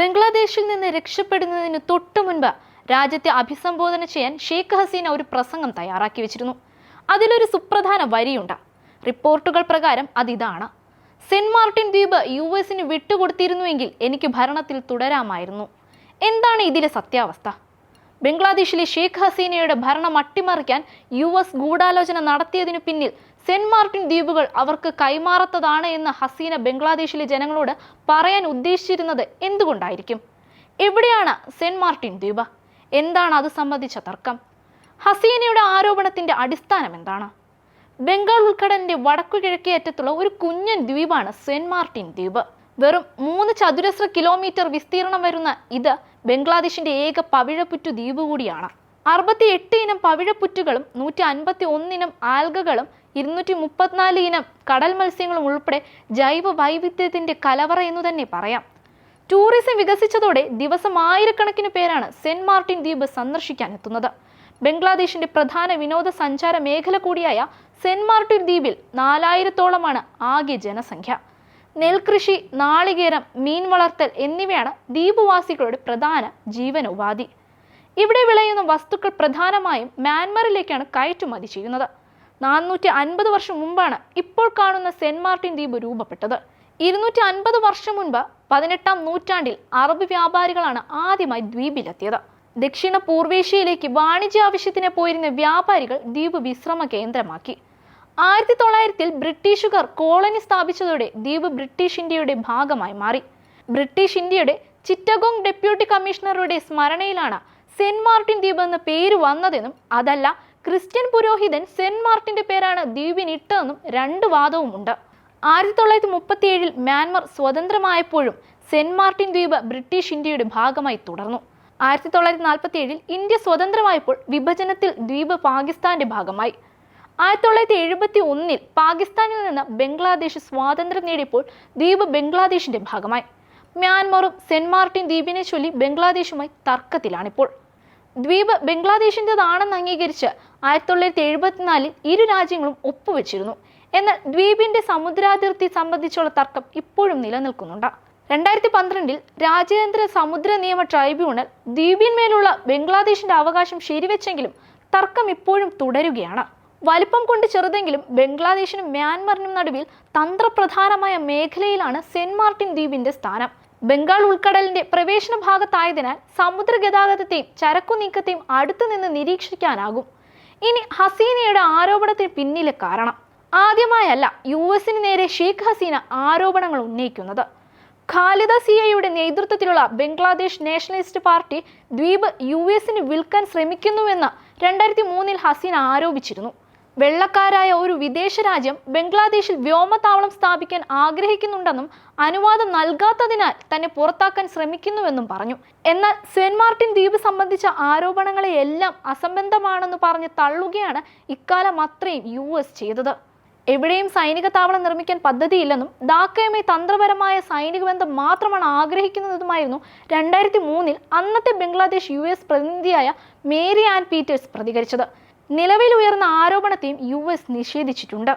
ബംഗ്ലാദേശിൽ നിന്ന് രക്ഷപ്പെടുന്നതിന് തൊട്ടു മുൻപ് രാജ്യത്തെ അഭിസംബോധന ചെയ്യാൻ ഷെയ്ഖ് ഹസീന ഒരു പ്രസംഗം തയ്യാറാക്കി വെച്ചിരുന്നു. അതിലൊരു സുപ്രധാന വരിയുണ്ട്. റിപ്പോർട്ടുകൾ പ്രകാരം അതിതാണ്. സെന്റ് മാർട്ടിൻ ദ്വീപ് യു എസിന് വിട്ടുകൊടുത്തിരുന്നുവെങ്കിൽ എനിക്ക് ഭരണത്തിൽ തുടരാമായിരുന്നു. എന്താണ് ഇതിലെ സത്യാവസ്ഥ? ബംഗ്ലാദേശിലെ ഷെയ്ഖ് ഹസീനയുടെ ഭരണം അട്ടിമറിക്കാൻ യു എസ് ഗൂഢാലോചന നടത്തിയതിനു പിന്നിൽ സെന്റ് മാർട്ടിൻ ദ്വീപുകൾ അവർക്ക് കൈമാറത്തതാണ് എന്ന് ഹസീന ബംഗ്ലാദേശിലെ ജനങ്ങളോട് പറയാൻ ഉദ്ദേശിച്ചിരുന്നത് എന്തുകൊണ്ടായിരിക്കും? എവിടെയാണ് സെന്റ് മാർട്ടിൻ ദ്വീപ്? എന്താണ് അത് സംബന്ധിച്ച തർക്കം? ഹസീനയുടെ ആരോപണത്തിന്റെ അടിസ്ഥാനം എന്താണ്? ബംഗാൾ ഉൾക്കടലിന്റെ വടക്കു കിഴക്കേ അറ്റത്തുള്ള ഒരു കുഞ്ഞൻ ദ്വീപാണ് സെന്റ് മാർട്ടിൻ ദ്വീപ്. വെറും മൂന്ന് ചതുരശ്ര കിലോമീറ്റർ വിസ്തീർണം വരുന്ന ഇത് ബംഗ്ലാദേശിന്റെ ഏക പവിഴപ്പുറ്റു ദ്വീപ് കൂടിയാണ്. അറുപത്തി എട്ട് ഇനം പവിഴപ്പുറ്റുകളും നൂറ്റി അൻപത്തി ഒന്നിനം ആൽഗകളും ഇരുന്നൂറ്റി മുപ്പത്തിനാല് ഇനം കടൽ മത്സ്യങ്ങളും ഉൾപ്പെടെ ജൈവ വൈവിധ്യത്തിന്റെ കലവറ എന്ന് തന്നെ പറയാം. ടൂറിസം വികസിച്ചതോടെ ദിവസം ആയിരക്കണക്കിന് പേരാണ് സെന്റ് മാർട്ടിൻ ദ്വീപ് സന്ദർശിക്കാൻ എത്തുന്നത്. ബംഗ്ലാദേശിന്റെ പ്രധാന വിനോദസഞ്ചാര മേഖല കൂടിയായ സെന്റ് മാർട്ടിൻ ദ്വീപിൽ നാലായിരത്തോളമാണ് ആകെ ജനസംഖ്യ. നെൽകൃഷി നാളികേരം മീൻ വളർത്തൽ എന്നിവയാണ് ദ്വീപുവാസികളുടെ പ്രധാന ജീവനോപാധി. ഇവിടെ വിളയുന്ന വസ്തുക്കൾ പ്രധാനമായും മ്യാൻമറിലേക്കാണ് കയറ്റുമതി ചെയ്യുന്നത്. നാനൂറ്റി അൻപത് വർഷം മുമ്പാണ് ഇപ്പോൾ കാണുന്ന സെന്റ് മാർട്ടിൻ ദ്വീപ് രൂപപ്പെട്ടത്. ഇരുന്നൂറ്റി അൻപത് വർഷം മുൻപ് പതിനെട്ടാം നൂറ്റാണ്ടിൽ അറബ് വ്യാപാരികളാണ് ആദ്യമായി ദ്വീപിലെത്തിയത്. ദക്ഷിണ പൂർവേഷ്യയിലേക്ക് വാണിജ്യ ആവശ്യത്തിന് പോയിരുന്ന വ്യാപാരികൾ ദ്വീപ് വിശ്രമ കേന്ദ്രമാക്കി ആയിരത്തി തൊള്ളായിരത്തിൽ ബ്രിട്ടീഷുകാർ കോളനി സ്ഥാപിച്ചതോടെ ദ്വീപ് ബ്രിട്ടീഷ് ഇന്ത്യയുടെ ഭാഗമായി മാറി. ബ്രിട്ടീഷ് ഇന്ത്യയുടെ ചിറ്റഗോങ് ഡെപ്യൂട്ടി കമ്മീഷണറുടെ സ്മരണയിലാണ് സെന്റ് മാർട്ടിൻ ദ്വീപ് എന്ന പേര് വന്നതെന്നും അതല്ല ക്രിസ്ത്യൻ പുരോഹിതൻ സെന്റ് മാർട്ടിന്റെ പേരാണ് ദ്വീപിനിട്ടതെന്നും രണ്ട് വാദവുമുണ്ട്. ആയിരത്തി തൊള്ളായിരത്തി മുപ്പത്തി ഏഴിൽ മ്യാൻമർ സ്വതന്ത്രമായപ്പോഴും സെന്റ് മാർട്ടിൻ ദ്വീപ് ബ്രിട്ടീഷ് ഇന്ത്യയുടെ ഭാഗമായി തുടർന്നു. ആയിരത്തി തൊള്ളായിരത്തി നാൽപ്പത്തി ഏഴിൽ ഇന്ത്യ സ്വതന്ത്രമായപ്പോൾ വിഭജനത്തിൽ ദ്വീപ് പാകിസ്ഥാന്റെ ഭാഗമായി. ആയിരത്തി തൊള്ളായിരത്തി എഴുപത്തി ഒന്നിൽ പാകിസ്ഥാനിൽ നിന്ന് ബംഗ്ലാദേശ് സ്വാതന്ത്ര്യം നേടിയപ്പോൾ ദ്വീപ് ബംഗ്ലാദേശിന്റെ ഭാഗമായി. മ്യാൻമറും സെന്റ് മാർട്ടിൻ ദ്വീപിനെ ചൊല്ലി ബംഗ്ലാദേശുമായി തർക്കത്തിലാണിപ്പോൾ. ദ്വീപ് ബംഗ്ലാദേശിന്റെതാണെന്ന് അംഗീകരിച്ച് ആയിരത്തി തൊള്ളായിരത്തി എഴുപത്തിനാലിൽ ഇരു രാജ്യങ്ങളും ഒപ്പുവെച്ചിരുന്നു. എന്നാൽ ദ്വീപിന്റെ സമുദ്രാതിർത്തി സംബന്ധിച്ചുള്ള തർക്കം ഇപ്പോഴും നിലനിൽക്കുന്നുണ്ട്. രണ്ടായിരത്തി പന്ത്രണ്ടിൽ രാജ്യാന്തര സമുദ്ര നിയമ ട്രൈബ്യൂണൽ ദ്വീപിന്മേലുള്ള ബംഗ്ലാദേശിന്റെ അവകാശം ശരിവെച്ചെങ്കിലും തർക്കം ഇപ്പോഴും തുടരുകയാണ്. വലിപ്പം കൊണ്ട് ചെറുതെങ്കിലും ബംഗ്ലാദേശിനും മ്യാൻമറിനും നടുവിൽ തന്ത്രപ്രധാനമായ മേഖലയിലാണ് സെന്റ് മാർട്ടിൻ ദ്വീപിന്റെ സ്ഥാനം. ബംഗാൾ ഉൾക്കടലിന്റെ പ്രവേശന ഭാഗത്തായതിനാൽ സമുദ്ര ഗതാഗതത്തെയും ചരക്കു നീക്കത്തെയും അടുത്തു നിന്ന് നിരീക്ഷിക്കാനാകും. ഇനി ഹസീനയുടെ ആരോപണത്തിന് പിന്നിലെ കാരണം. ആദ്യമായല്ല യു എസിന് നേരെ ഷെയ്ഖ് ഹസീന ആരോപണങ്ങൾ ഉന്നയിക്കുന്നത്. ഖാലിദ സിയയുടെ നേതൃത്വത്തിലുള്ള ബംഗ്ലാദേശ് നാഷണലിസ്റ്റ് പാർട്ടി ദ്വീപ് യു എസിന് വിൽക്കാൻ ശ്രമിക്കുന്നുവെന്ന് രണ്ടായിരത്തി മൂന്നിൽ ഹസീന ആരോപിച്ചിരുന്നു. വെള്ളക്കാരായ ഒരു വിദേശ രാജ്യം ബംഗ്ലാദേശിൽ വ്യോമതാവളം സ്ഥാപിക്കാൻ ആഗ്രഹിക്കുന്നുണ്ടെന്നും അനുവാദം നൽകാത്തതിനാൽ തന്നെ പുറത്താക്കാൻ ശ്രമിക്കുന്നുവെന്നും പറഞ്ഞു. എന്നാൽ സെന്റ് മാർട്ടിൻ ദ്വീപ് സംബന്ധിച്ച ആരോപണങ്ങളെയെല്ലാം അസംബന്ധമാണെന്ന് പറഞ്ഞ് തള്ളുകയാണ് ഇക്കാലം അത്രയും യു എസ് ചെയ്തത്. എവിടെയും സൈനിക താവളം നിർമ്മിക്കാൻ പദ്ധതിയില്ലെന്നും ധാക്കയുമായി തന്ത്രപരമായ സൈനിക ബന്ധം മാത്രമാണ് ആഗ്രഹിക്കുന്നതുമായിരുന്നു രണ്ടായിരത്തി മൂന്നിൽ അന്നത്തെ ബംഗ്ലാദേശ് യു എസ് പ്രതിനിധിയായ മേരി ആൻഡ് പീറ്റേഴ്സ് പ്രതികരിച്ചത്. നിലവിൽ ഉയർന്ന ആരോപണത്തെയും യു എസ് നിഷേധിച്ചിട്ടുണ്ട്.